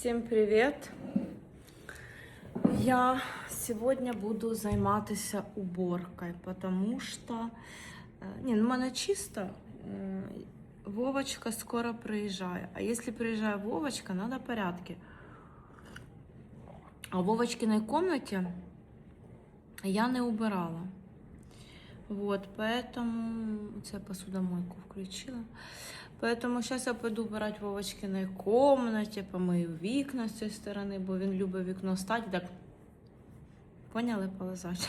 Всем привет! Я сегодня буду займатися уборкой, потому что... э, Не, ну в мене чисто. Э, Вовочка скоро приїжджає. А якщо приїжджає Вовочка, надо порядки. А в Вовочкиной комнате я не убирала. Вот, поэтому... Це я посудомойку включила. Поэтому сейчас я пойду убирать в Вовочкиной комнате, помию вікна з цієї сторони, бо він любить вікно стати. Так, поняли, полизати?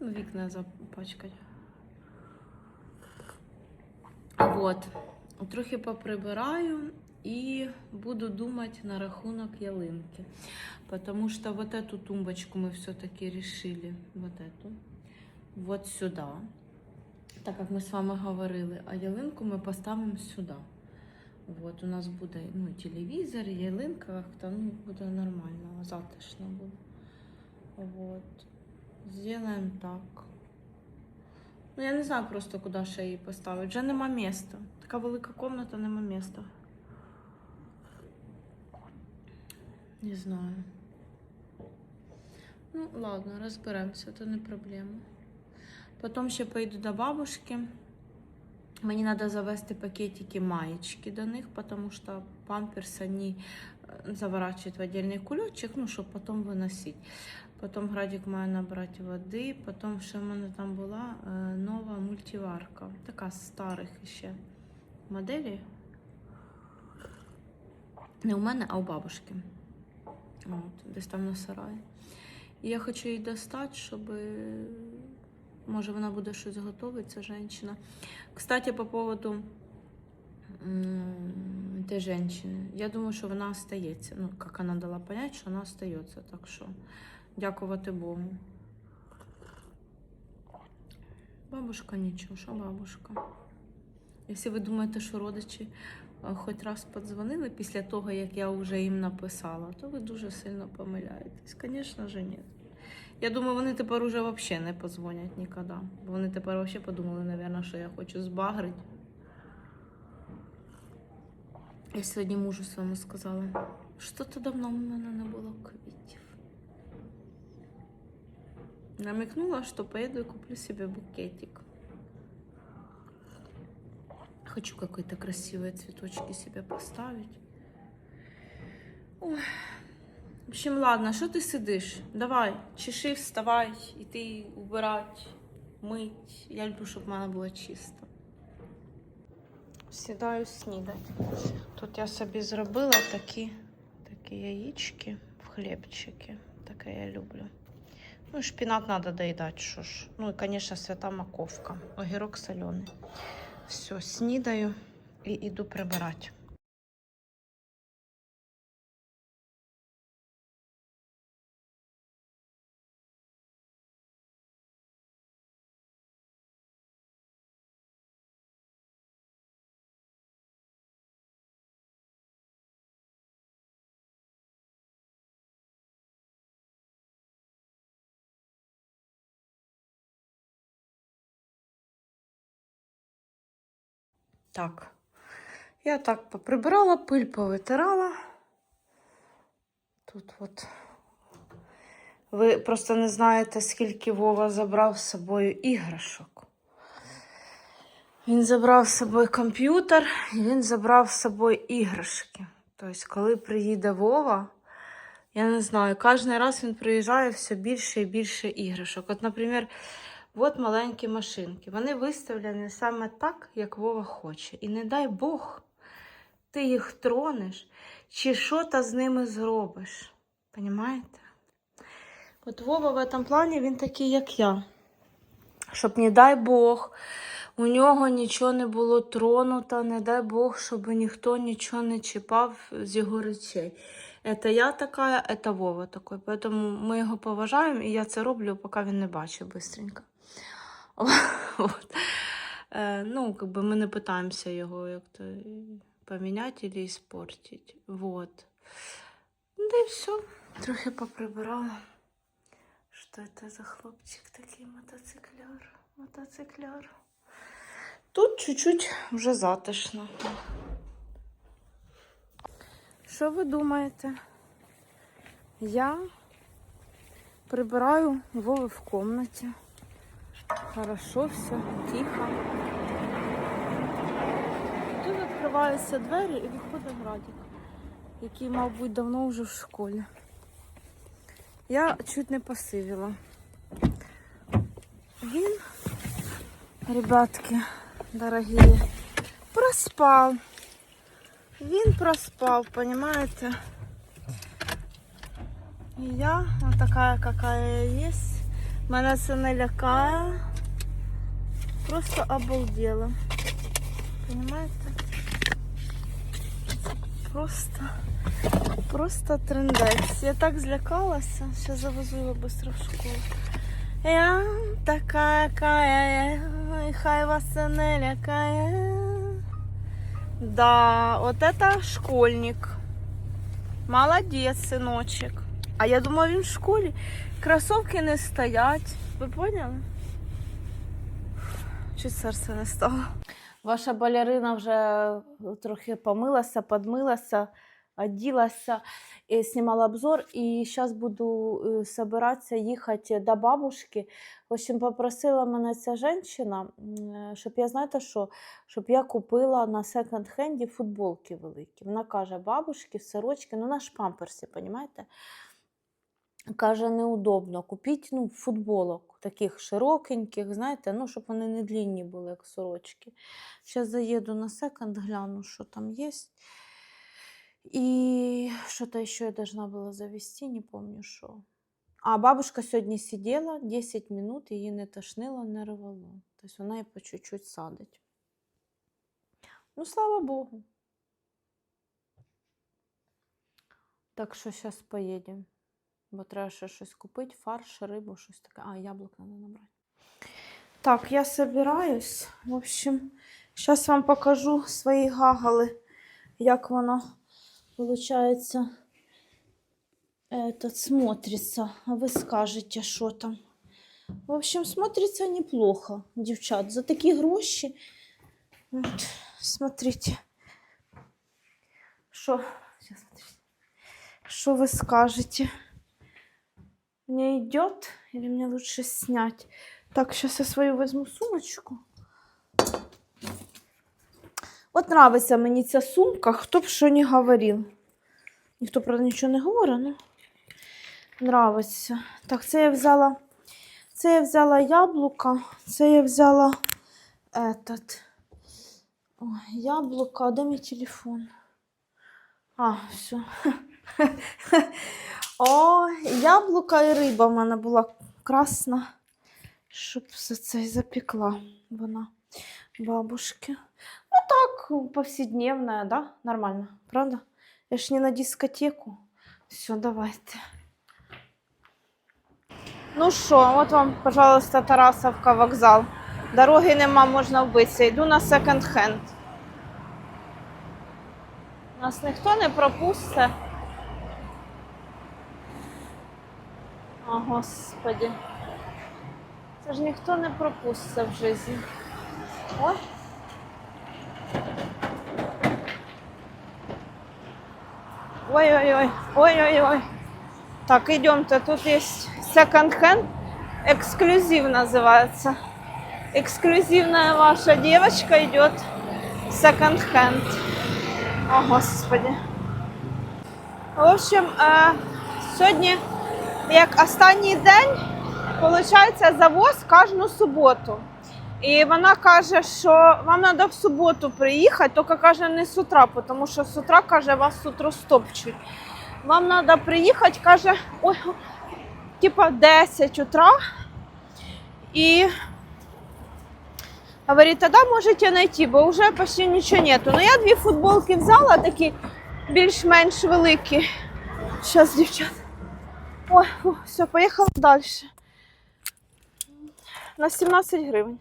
Ну, вікна запачкати. Вот. Трохи поприбираю і буду думати на рахунок ялинки. Потому что вот эту тумбочку мы все-таки решили, вот эту, вот сюда. Так як ми з вами говорили, а ялинку ми поставимо сюди. Вот, у нас буде ну, телевізор, ялинка, як-то ну, буде нормально, затишно буде. Вот. Сделаем так. Ну, я не знаю просто, куди ще її поставити. Вже нема місця. Така велика комната, нема місця. Не знаю. Ну, ладно, розберемося, то не проблема. Потім ще поїду до бабушки. Мені треба завести пакетики маєчки до них, тому що памперс вони э, заворачивают в отдельный кульочек, ну, щоб потім виносити. Потім Градик має набрати води, потім ще в мене там була е, нова мультиварка, така з старих ще моделей. Не у мене, а у бабушки. От, десь там на сараї. І я хочу її достати, щоб Може, вона буде щось готувати, ця жінка. Кстати, по поводу этой женщины. Я думаю, що вона остається. Ну, як вона дала понять, що вона остається. Так що, дякувати Богу. Бабушка нічого, що бабушка? Якщо ви думаєте, що родичі е, хоч раз подзвонили після того, як я вже їм написала, то ви дуже сильно помиляєтесь. Звісно ж, ні. Я думаю, вони тепер уже взагалі не подзвонять ніколи. Бо вони тепер взагалі подумали, напевно, що я хочу збагрити. Я сьогодні мужу своєму сказала, що то давно в мене не було квітів. Намекнула, що поеду і куплю собі букетик. Хочу какие-то красивые цветочки себе поставить. Ой. В общем, ладно, що ти сидиш? Давай, чеши, вставай, іти убирати, мить. Я люблю, щоб в мене було чисто. Сідаю снідати. Тут я собі зробила такі, такі яєчки в хлібчики. Таке я люблю. Ну, і шпінат треба доїдати, що ж. Ну і, звісно, свята маковка. Огірок солений. Все, снідаю і йду прибирати. Так. Я так поприбирала, пиль повитирала. Тут от. Ви просто не знаєте, скільки Вова забрав з собою іграшок. Він забрав з собою комп'ютер і він забрав з собою іграшки. Тобто, коли приїде Вова, я не знаю, кожен раз він приїжджає все більше і більше іграшок. От, наприклад, От маленькі машинки. Вони виставлені саме так, як Вова хоче. І не дай Бог, ти їх тронеш, чи що то з ними зробиш. Понімаєте? От Вова в цьому плані він такий, як я. Щоб, не дай Бог, у нього нічого не було тронуто, не дай Бог, щоб ніхто нічого не чіпав з його речей. Это я така, это Вова такой. Поэтому ми його поважаємо, і я це роблю, поки він не бачить быстренько. Вот. Э, ну, как бы мы не пытаемся его как-то поменять или испортить. Вот. Да и все. Трохи поприбирала. Что это за хлопчик такий мотоцикляр? Мотоцикляр. Тут чуть-чуть вже затишно. Що ви думаєте? Я прибираю Вовы в комнаті. Хорошо, все, тихо. Тут відкриваються двері і виходить Градік, який, мабуть, давно вже в школі. Я чуть не посивіла. Він, ребятки, дорогі, проспав. Він проспав, понимаете? І я вот такая, какая я есть. Мене це не лякає. Просто обалдела. Понимаете? Просто, просто трендець. Я так злякалася. Сейчас завезу його быстро в школу. Я така, какая я, і хай вас це не лякає. Да, вот это школьник. Молодец, сыночек. А я думала, він в школі. Кросовки не стоять. Ви поняли? Чуть серце не стало. Ваша балерина вже трохи помилася, подмилася, оділася, знімала обзор. І зараз буду е, собиратися їхати до бабушки. В общем, попросила мене ця жінка, щоб я знаєте що, щоб я купила на секонд-хенді футболки великі. Вона каже, бабушки, сорочки, ну на ж памперсі, розумієте? Каже, неудобно. Купіть ну, футболок таких широкеньких, знаєте, ну, щоб вони не длінні були, як сорочки. Зараз заїду на секонд, гляну, що там є. І что-то еще я должна была завести, не помню что. А бабушка сьогодні сиділа 10 минут, її не тошнило, не рвало. Тобто вона її по чуть-чуть садить. Ну, слава Богу. Так що зараз поїдемо. Бо треба ще щось купити, фарш, рибу, щось таке. А, яблук треба набрати. Так, я собираюсь. В общем, зараз вам покажу свої гагали, як воно, виходить, этот, смотрится. А вы скажете, що там. В общем, смотрится неплохо, дівчат. За такі гроші. От, смотрите. Що? Сейчас, смотрите. Что вы скажете? Мне идет или мне лучше снять? Так, сейчас я свою возьму сумочку. От нравиться мені ця сумка, хто б що не говорив. Ніхто, правда, нічого не говорить, ну нравиться. Так, це я взяла. Це я взяла яблука, це я взяла этот. Яблука, а де мій телефон? А, все. О, яблука і риба в мене була красна, щоб все це запекла вона бабушки. Ну так, повседневная, да? Нормально, правда? Я ж не на дискотеку. Все, давайте. Ну що, от вам, пожалуйста, Тарасовка вокзал. Дороги нема, можна вбитися. Йду на секонд-хенд. Нас ніхто не пропустить. О, Господи. Це ж ніхто не пропустить в житті. Ой. Ой-ой-ой, ой-ой-ой. Так, идемте. Тут есть секонд-хенд. Эксклюзив называется. Эксклюзивная ваша девочка идет в секонд-хенд. О, Господи. В общем, е, сьогодні, як останній день, виходить завоз кожну суботу. І вона каже, що вам треба в суботу приїхати, тільки каже не з утра, тому що з утра каже, вас утро стопчуть. Вам треба приїхати, каже, ой, типа 10 утра. І говорить, тоді можете знайти, бо вже почти нічого нету. Ну я дві футболки взяла, такі більш-менш великі. Зараз, дівчат. Ой, фу, все, поїхала далі. На 17 гривень.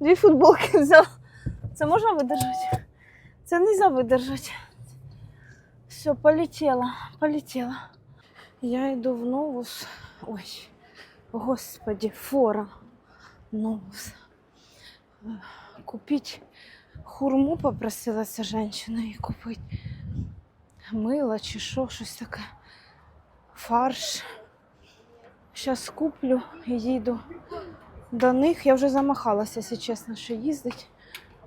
Дві футболки взяла. Це можна видержати? Це не можна видержати. Все, полетіла, полетіла. Я йду в новус. Ой, господи, фора. Новус. Купить хурму попросилася женщина і купити. мило чи що, щось таке. Фарш. Зараз куплю і їду до них. Я вже замахалася, якщо чесно, що їздить.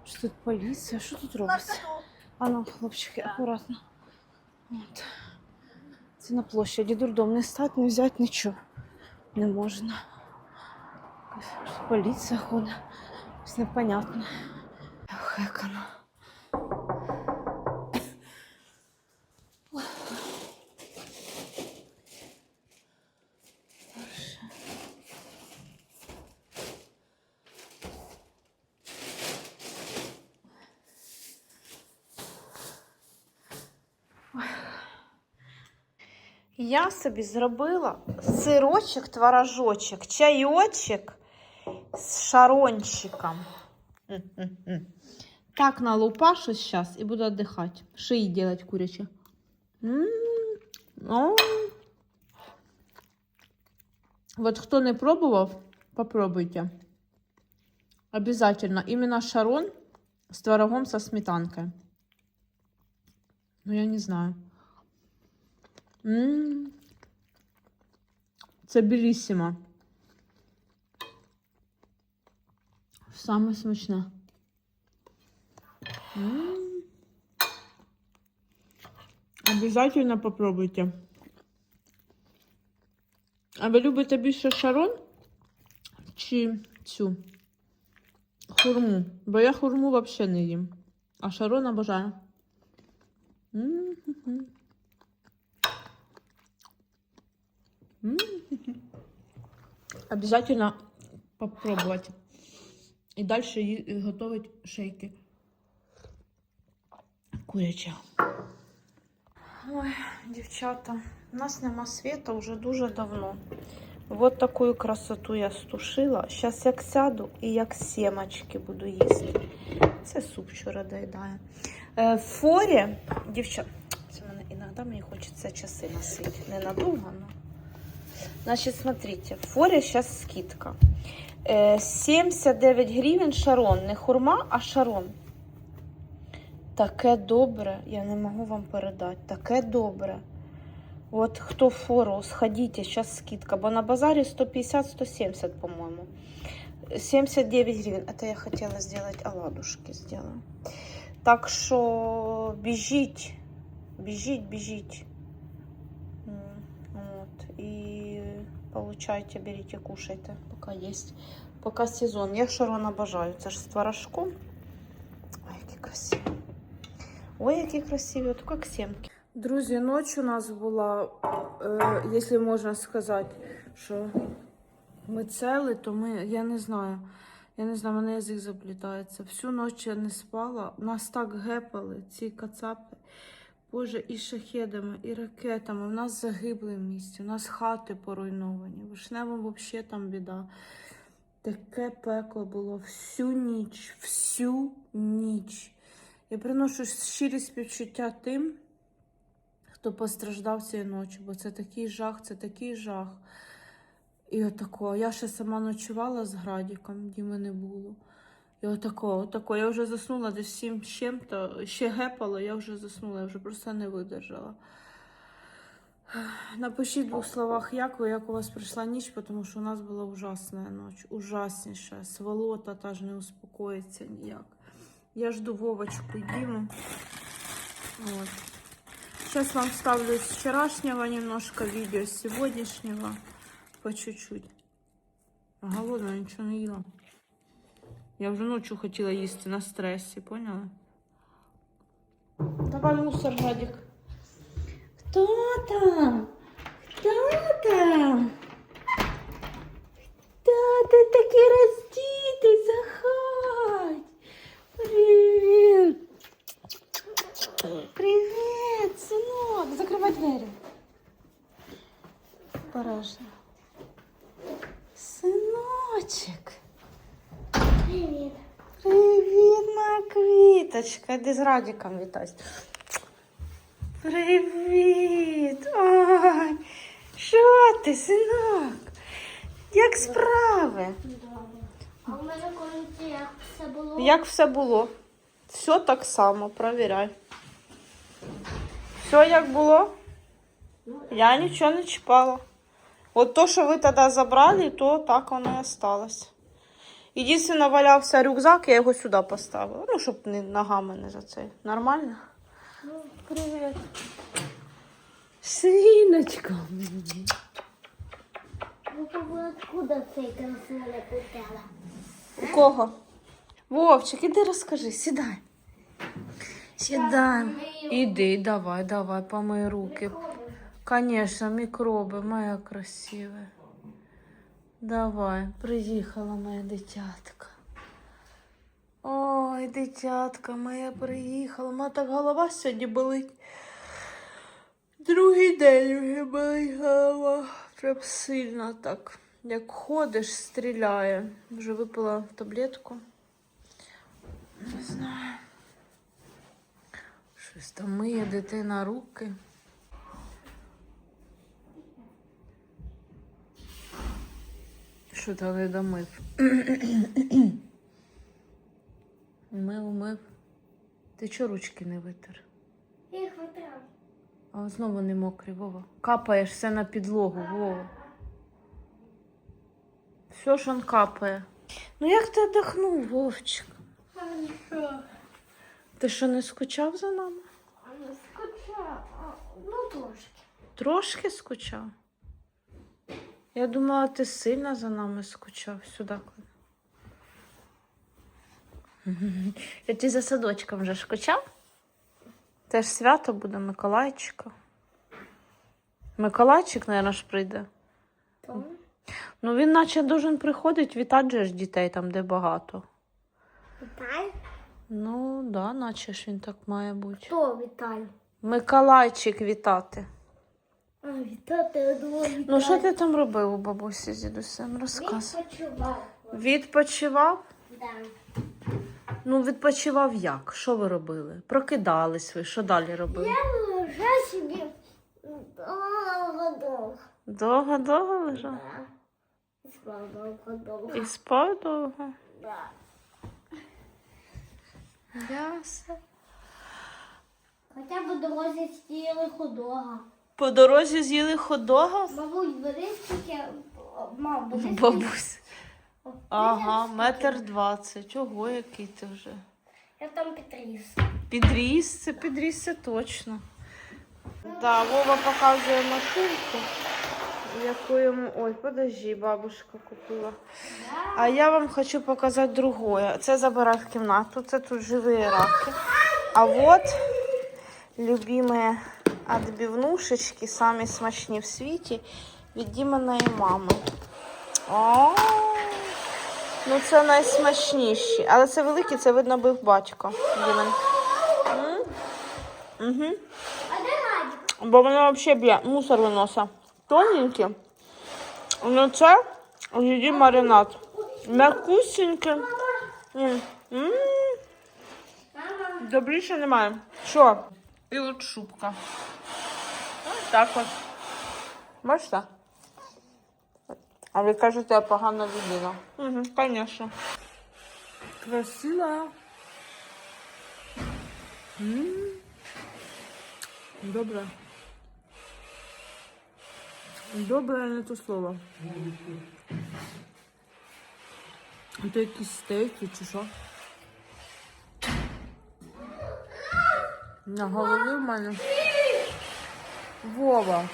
Що тут поліція? Що тут робиться? А ну, хлопчики, акуратно. От. Це на площаді дурдом. Не стати, не взяти нічого. Не можна. Поліція ходить. Щось непонятне. Хекано. Я собі зробила сирочок, творожочок, чайочок з шарончиком. М-м-м. Так налупашу сейчас и буду отдыхать. Шеи делать курячие. М, о. Вот кто не пробовал, попробуйте. Обязательно. Именно шарон с творогом со сметанкой. Ну, я не знаю. М. Це білісімо. Саме смачне. М. Обязательно попробуйте. А ви любите більше шарон чи цю хурму? Бо я хурму взагалі не їм. А шарон обожаю. М-м-м. М. Обязательно попробовать. И дальше готовить шейки. Курячі. Ой, дівчата, у нас нема світа вже дуже давно. Вот таку красоту я стушила. Зараз як сяду і як семечки буду їсти. Це суп вчора доїдаю. Е, в форі, дівчата, це мене іноді мені хочеться часи носити. Ненадовго, но. Значит, смотрите, в форе сейчас скидка. Э, 79 гривень шарон. Не хурма, а шарон. Таке добре, я не можу вам передати. Таке добре. От хто в фору, сходіть, зараз скидка. Бо на базарі 150-170, по-моєму. 79 гривень. Это я хотела сделать оладушки. Сделаю. Так що біжіть, біжіть, біжіть. М, Вот. Получайте, берите, кушайте, пока есть. Пока сезон. Я шарон обожаю. Це ж з творожком. Ой, які красиві. Ой, які красиві. От як семки. Друзі, ніч у нас була, е, якщо можна сказати, що ми цели, то ми, я не знаю. Я не знаю, мене язик заплітається. Всю ніч я не спала. Нас так гепали, ці кацапи. Боже, і шахедами, і ракетами. У нас загибли в місті, у нас хати поруйновані. Вишневим взагалі там біда. Таке пекло було всю ніч, всю ніч. Я приношу щирі співчуття тим, хто постраждав цієї ночі, бо це такий жах, це такий жах. І отако. Я ще сама ночувала з Градіком, Діми не було. І отако, отако. Я вже заснула десь всім чим, то Ще гепало, я вже заснула, я вже просто не видержала. Напишіть в двох словах, як ви, як у вас пройшла ніч, тому що у нас була ужасна ніч. Ужасніша. Сволота та ж не успокоїться ніяк. Я жду Вовочку Діму. Вот. Сейчас вам ставлю с вчерашнего немножко видео, с сегодняшнего по чуть-чуть. Голодна, нічого не їла. Я вже ночью хотіла їсти на стресі, поняла? Давай мусор, Вадик. Хто там? Хто там? Хто ти такий роздітий? Заходь. Привіт. Привіт, синок. Закривай двері. Порожно. Синочек. Привіт. Привіт, моя квіточка. Іди з Радіком вітайся. Привіт. Ой, що ти, синок? Як справи? А у мене коли як все було? Як все було? Все так само, провіряй. Все як було? Я нічого не чіпала. От то, що ви тоді забрали, то так воно і осталось. Єдине, валявся рюкзак, я його сюди поставила. Ну, щоб не, ногами не за цей. Нормально? Привіт. Свіночка. Ну, откуда цей телефон купила? У кого? Вовчик, іди розкажи, сідай. Сідай. Іди, давай, давай, помий руки. Конечно, мікроби, моя красива. Давай, приїхала моя дитятка. Ой, дитятка моя приїхала. У мене так голова сьогодні болить. Другий день вже болить голова. Прям сильно так. Як ходиш, стріляє. Вже випила таблетку. Не знаю. Щось там миє дитина руки. Що там не домив? Мив, мив. Ти чого ручки не витер? Я їх витрав. А знову не мокрі, Вова. Капаєш все на підлогу, Вова. Все ж он капає. Ну як ти отдохнув, Вовчик? Ти що, не скучав за нами? Скуча, ну трошки. Трошки скучав? Я думала, ти сильно за нами скучав сюди. Я ти за садочком вже скучав? Теж свято буде Миколайчика. Миколайчик, мабуть, ж прийде. То? Ну він наче должен приходити, вітати же ж дітей там, де багато. Віталь? Ну, да, наче ж він так має бути. Хто Віталь? Миколайчик вітати. А, вітати, я думала, Віталь. Ну, що ти там робив у бабусі з дідусем? Розказуй. Відпочивав. Відпочивав? Да. Ну, відпочивав як? Що ви робили? Прокидались ви, що далі робили? Я вже собі довго-довго. Довго-довго лежав? Да. Спав довго-довго. І спав довго. Да. Ясно. Хоча б дорозі стіли худога. По дорозі з'їли ходога? Мабуть, беристики, мав беристики. Бабусь. Ага, метр двадцять. Ого, який ти вже. Я там підріс. Підріс, це підріс, це точно. Да, Вова показує машинку, яку йому. Ой, подожди, бабушка купила. А я вам хочу показати другое. Це забирай в кімнату, це тут живі раки. А от любимі відбивнушечки, самі смачні в світі від Діманої мами. О, ну це найсмачніші. Але це великі, це видно бив батько. Діман. Угу. А? Бо воно взагалі б'є, мусор виносить. Тоненькі. Ну це її маринад. М'якусеньке. М. М. Добріше немає. Що? І от шубка. Ось так от. Бачите? А ви кажете, я погана людина. Угу, звісно. Красива. М. Добре. Добре, не то слово. Це якісь стейки чи що? На голові в мене. Вова.